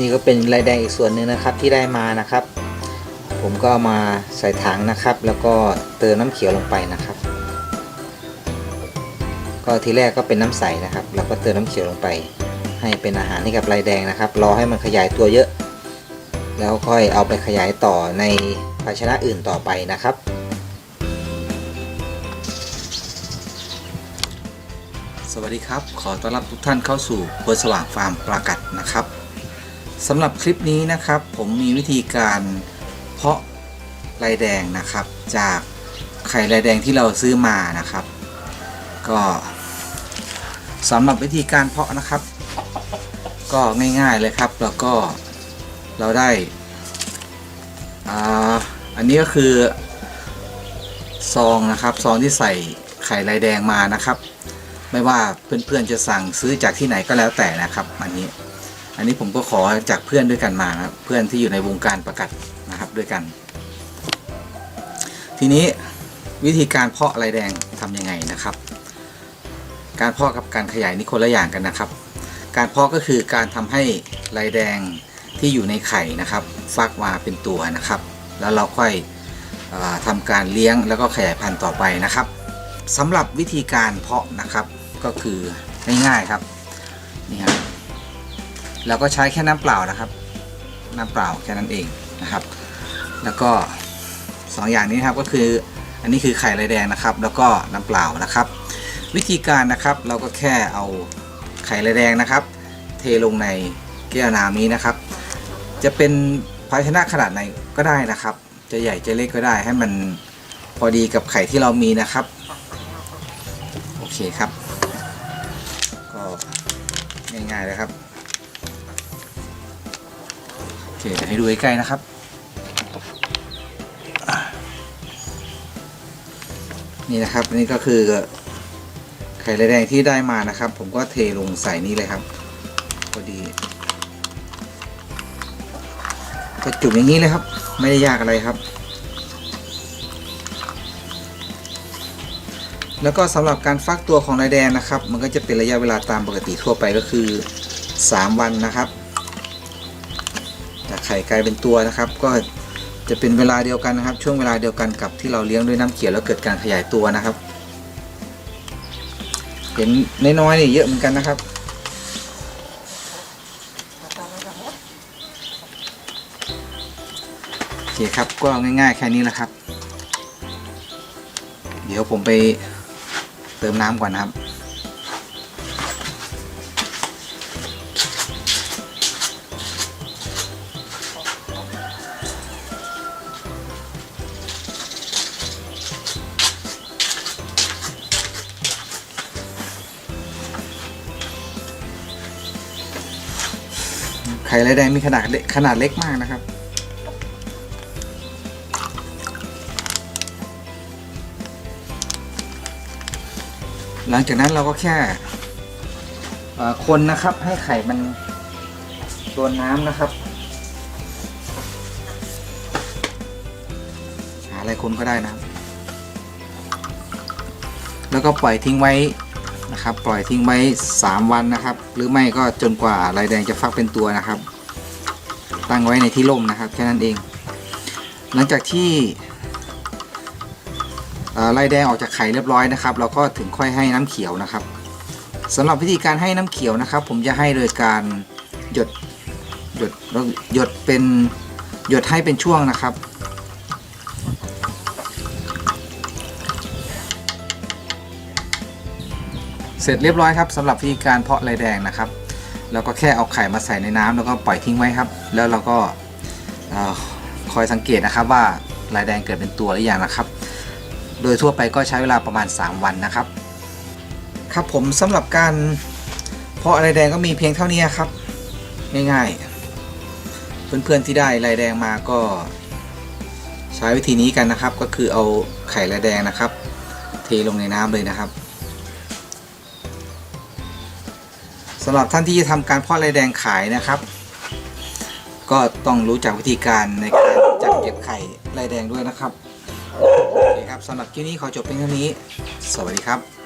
นี่ก็เป็นลายแดงอีกส่วนหนึ่งนะครับที่ได้มานะครับ ผมก็เอามาใส่ถังนะครับ แล้วก็เติมน้ำเขียวลงไปนะครับ ก็ทีแรกก็เป็นน้ำใสนะครับ แล้วก็เติมน้ำเขียวลงไป ให้เป็นอาหารให้กับลายแดงนะครับ รอให้มันขยายตัวเยอะ แล้วค่อยเอาไปขยายต่อในภาชนะอื่นต่อไปนะครับสวัสดีครับ ขอต้อนรับทุกท่านเข้าสู่เบอร์สว่างฟาร์มปลากัดนะครับ สำหรับคลิปนี้นะครับผมมีวิธีการเพาะลายแดงนะครับ จากไข่ลายแดงที่เราซื้อมานะครับ ก็สำหรับวิธีการเพาะนะครับ ก็ง่ายๆเลยครับแล้วก็เราได้อันนี้ก็คือซองนะครับซองที่ใส่ไข่ลายแดงมานะครับ ไม่ว่าเพื่อนๆจะสั่งซื้อจากที่ไหนก็แล้วแต่นะครับอันนี้ อันนี้ผมก็ขอจากเพื่อนด้วยกันมานะครับเพื่อนที่อยู่ในวงการประกัดนะครับด้วยกัน ทีนี้วิธีการเพาะลายแดงทำยังไงนะครับ การเพาะกับการขยายนี่คนละอย่างกันนะครับ การเพาะก็คือการทำให้ลายแดงที่อยู่ในไข่นะครับ ฟักมาเป็นตัวนะครับ แล้วเราค่อยออทำการเลี้ยงแล้วก็ขยายพันธุ์ต่อไปนะครับสำหรับวิธีการเพาะนะครับก็คือง่ายๆครับนี่ครับ เราก็ใช้แค่น้ำเปล่านะครับ น้ำเปล่าแค่นั้นเองนะครับ แล้วก็สองอย่างนี้นครับก็คืออันนี้คือไข่ลาแดงนะครับ แล้วก็น้ำเปล่านะครับ วิธีการนะครับเราก็แค่เอาไข่ลาแดงนะครับ เทลงในแก้วน้ำนี้นะครับ จะเป็นภาชนะขนาดไหนก็ได้นะครับ จะใหญ่จะเล็กก็ได้ให้มันพอดีกับไข่ที่เรามีนะครับ โอเคครับ ก็ง่ายๆเลยครับ เคเดี๋ยวให้ดูใกล้ๆนะครับ นี่นะครับนี่ก็คือไข่ลายแดงที่ได้มานะครับ ผมก็เทลงใส่นี่เลยครับพอดีก็จุ่มอย่างนี้เลยครับ ไม่ได้ยากอะไรครับ แล้วก็สำหรับการฟักตัวของลายแดงนะครับ มันก็จะเป็นระยะเวลาตามปกติทั่วไปก็คือ 3 วันนะครับ ข่กลายเป็นตัวนะครับ ก็จะเป็นเวลาเดียวกันนะครับ ช่วงเวลาเดียวกันกับที่เราเลี้ยงด้วยน้ำเขียวแล้วเกิดการขยายตัวนะครับ เห็นน้อยๆนี่เยอะเหมือนกันนะครับโอเคครับก็ง่ายๆแค่นี้แหละครับ เดี๋ยวผมไปเติมน้ำก่อนนะครับ ไข่ลายแดงมีขนาดเล็กขนาดเล็กมากนะครับ หลังจากนั้นเราก็แค่คนนะครับให้ไข่มันโดนน้ำนะครับ หาอะไรคนก็ได้นะ แล้วก็ปล่อยทิ้งไว้ นะครับ ปล่อยทิ้งไว้ 3 วันนะครับ หรือไม่ก็จนกว่าลายแดงจะฟักเป็นตัวนะครับ ตั้งไว้ในที่ร่มนะครับแค่นั้นเอง หลังจากที่ลายแดงออกจากไข่เรียบร้อยนะครับ เราก็ถึงค่อยให้น้ำเขียวนะครับสำหรับวิธีการให้น้ำเขียวนะครับ ผมจะให้โดยการหยดหยดหยดเป็นหยดให้เป็นช่วงนะครับ เสร็จเรียบร้อยครับสำหรับวิธีการเพาะลายแดงนะครับ แล้วก็แค่เอาไข่มาใส่ในน้ำแล้วก็ปล่อยทิ้งไว้ครับ แล้วเราก็คอยสังเกตนะครับว่าลายแดงเกิดเป็นตัวหรือยังนะครับ โดยทั่วไปก็ใช้เวลาประมาณ 3 วันนะครับ ครับผมสำหรับการเพาะลายแดงก็มีเพียงเท่านี้ครับ ง่ายๆ เพื่อนๆที่ได้ลายแดงมาก็ใช้วิธีนี้กันนะครับ ก็คือเอาไข่ลายแดงนะครับ เทลงในน้ำเลยนะครับ สำหรับท่านที่จะทำการเพาะไรแดงขายนะครับ ก็ต้องรู้จักวิธีการในการจัดเก็บไข่ไรแดงด้วยนะครับโอเคครับสำหรับคลิปนี้ขอจบเพียงเท่านี้ สวัสดีครับ